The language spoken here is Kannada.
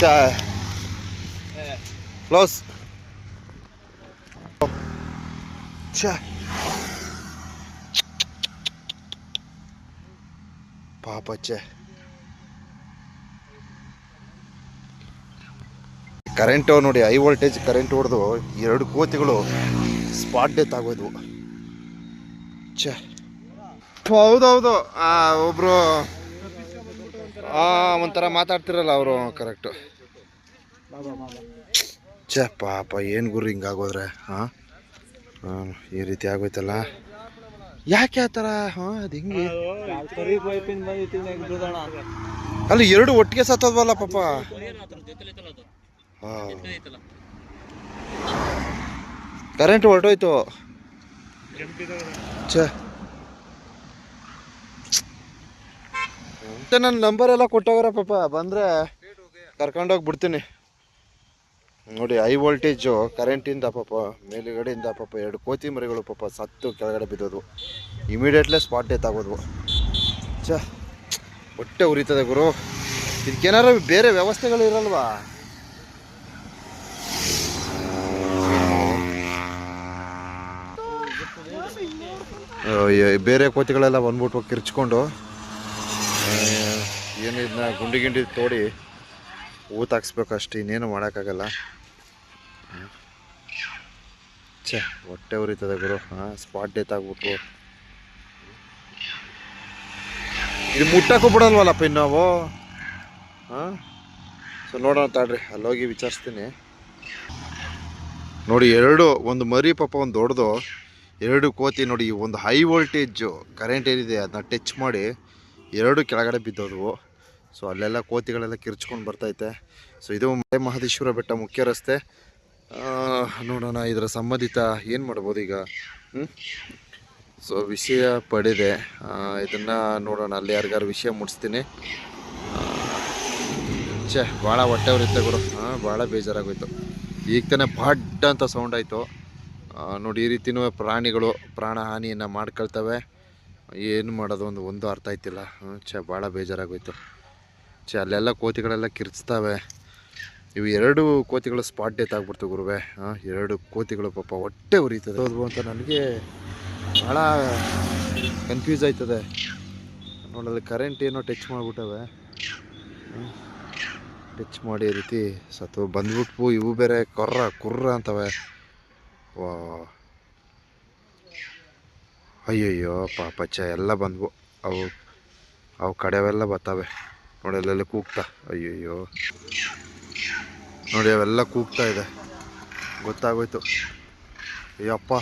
ಚಾ ಕ್ಲೋಸ್ ಚಾ ಪಾಪಚ್ಚೆ ಕರೆಂಟು ನೋಡಿ ಹೈ ವೋಲ್ಟೇಜ್ ಕರೆಂಟ್ ಹೊಡೆದು ಎರಡು ಕೋತಿಗಳು ಸ್ಪಾಟ್ ಡೆತ್ ಆಗೋದ್ವು ಛೇ ಹೌದೌದು. ಆ, ಆ, ಒಂಥರ ಮಾತಾಡ್ತಿರಲ್ಲ ಅವರು ಕರೆಕ್ಟು ಛೇ ಪಾಪ ಏನು ಗುರು ಹಿಂಗಾಗೋದ್ರೆ ಹಾಂ ಹಾಂ ಈ ರೀತಿ ಆಗೋಯ್ತಲ್ಲ? ಯಾಕೆ ಆ ಥರ ಹಾಂ ಅದು ಹಿಂಗೆ? ಅಲ್ಲಿ ಎರಡು ಒಟ್ಟಿಗೆ ಸತ್ತದ್ವಲ್ಲ ಪಾಪ. ಕರೆಂಟ್ ಹೊರಟೋಯ್ತು. ಛೇ. ಮತ್ತೆ ನನ್ನ ನಂಬರ್ ಎಲ್ಲ ಕೊಟ್ಟೋಗ್ರ ಪಾಪ, ಬಂದರೆ ಕರ್ಕೊಂಡೋಗಿ ಬಿಡ್ತೀನಿ. ನೋಡಿ ಹೈ ವೋಲ್ಟೇಜು ಕರೆಂಟಿಂದ ಪಾಪ, ಮೇಲುಗಡೆಯಿಂದ ಪಾಪ ಎರಡು ಕೋತಿ ಮರಿಗಳು ಪಾಪ ಸತ್ತು ಕೆಳಗಡೆ ಬಿದ್ದೋದು. ಇಮಿಡಿಯೇಟ್ಲಿ ಸ್ಪಾಟ್ ಡೆತ್ ಆಗೋದು. ಚ ಹೊಟ್ಟೆ ಉರಿತದೆ ಗುರು. ಇದಕ್ಕೇನಾರು ಬೇರೆ ವ್ಯವಸ್ಥೆಗಳು ಇರಲ್ವಾ? ಬೇರೆ ಕೋತಿಗಳೆಲ್ಲ ಬಂದ್ಬಿಟ್ಟು ಕಿರ್ಚ್ಕೊಂಡು. ಏನು ಇದನ್ನ ಗುಂಡಿ ಗಿಂಡಿ ತೋಡಿ ಊತ ಹಾಕ್ಸ್ಬೇಕು ಅಷ್ಟು ಇನ್ನೇನು ಮಾಡೋಕ್ಕಾಗಲ್ಲ. ಛೇ, ಹೊಟ್ಟೆ ಉರಿತದೆ ಗುರು. ಹಾಂ ಸ್ಪಾಟ್ ಡೆತ್ ಆಗ್ಬಿಟ್ರು. ಇದು ಮುಟ್ಟಕ್ಕೂ ಬಿಡಲ್ವಲ್ಲಪ್ಪ ಇನ್ನು ನಾವು ಹಾಂ? ಸೊ ನೋಡೋಣ ತಾಡ್ರಿ ಅಲ್ಲೋಗಿ ವಿಚಾರಿಸ್ತೀನಿ. ನೋಡಿ, ಎರಡು, ಒಂದು ಮರಿ ಪಾಪ ಒಂದು ದೊಡ್ಡದು, ಎರಡು ಕೋತಿ ನೋಡಿ, ಒಂದು ಹೈ ವೋಲ್ಟೇಜು ಕರೆಂಟ್ ಏನಿದೆ, ಅದನ್ನ ಟಚ್ ಮಾಡಿ ಎರಡು ಕೆಳಗಡೆ ಬಿದ್ದೋದವು. ಸೊ ಅಲ್ಲೆಲ್ಲ ಕೋತಿಗಳೆಲ್ಲ ಕಿರ್ಚ್ಕೊಂಡು ಬರ್ತೈತೆ. ಸೊ ಇದು ಮಲೆ ಮಹದೇಶ್ವರ ಬೆಟ್ಟ ಮುಖ್ಯ ರಸ್ತೆ. ನೋಡೋಣ ಇದರ ಸಂಬಂಧಿತ ಏನು ಮಾಡ್ಬೋದು ಈಗ? ಹ್ಞೂ ಸೊ ವಿಷಯ ಪಡೆದೆ. ಇದನ್ನು ನೋಡೋಣ. ಅಲ್ಲಿ ಯಾರಿಗಾರು ವಿಷಯ ಮುಟ್ಟಿಸ್ತೀನಿ ಛೇ ಭಾಳ ಹೊಟ್ಟೆ ಗುರು. ಹಾಂ ಭಾಳ ಬೇಜಾರಾಗೋಯ್ತು. ಈಗ ತಾನೇ ಪಡ್ಡ ಅಂತ ಸೌಂಡ್ ಆಯಿತು. ನೋಡಿ, ಈ ರೀತಿಯೂ ಪ್ರಾಣಿಗಳು ಪ್ರಾಣ ಹಾನಿಯನ್ನು ಮಾಡ್ಕೊಳ್ತವೆ. ಏನು ಮಾಡೋದು ಒಂದು ಒಂದು ಅರ್ಥ ಆಯ್ತಿಲ್ಲ. ಛೇ ಭಾಳ ಬೇಜಾರಾಗೋಯ್ತು. ಛೇ, ಅಲ್ಲೆಲ್ಲ ಕೋತಿಗಳೆಲ್ಲ ಕಿರ್ಚ್ತಾವೆ. ಇವು ಎರಡು ಕೋತಿಗಳು ಸ್ಪಾಟ್ ಡೆತ್ ಆಗ್ಬಿಡ್ತು ಗುರುವೆ. ಎರಡು ಕೋತಿಗಳು ಪಾಪ ಹೊಟ್ಟೆ ಉರಿತದೆ. ಹೌದು ಅಂತ ನನಗೆ ಭಾಳ ಕನ್ಫ್ಯೂಸ್ ಆಯ್ತದೆ. ನೋಡಲ್ಲಿ ಕರೆಂಟ್ ಏನೋ ಟಚ್ ಮಾಡಿಬಿಟ್ಟವೆ. ಟಚ್ ಮಾಡಿ ರೀತಿ ಸತ್ತು ಬಂದ್ಬಿಟ್ಟು ಇವು ಬೇರೆ ಕೊರ್ರ, ಕುರ್ರ ಅಂತವೆ. ವಾ. ಅಯ್ಯಯ್ಯೋ ಪಾಪಚ್ಚ ಎಲ್ಲ ಬಂದ್ವು. ಅವು ಅವು ಕಡೆವೆಲ್ಲ ಬರ್ತವೆ ನೋಡಿ ಅಲ್ಲೆಲ್ಲ ಕೂಗ್ತಾ. ಅಯ್ಯಯ್ಯೋ. ನೋಡಿ ಅವೆಲ್ಲ ಕೂಗ್ತಾ ಇದೆ. ಗೊತ್ತಾಗೋಯ್ತು. ಅಯ್ಯಪ್ಪ.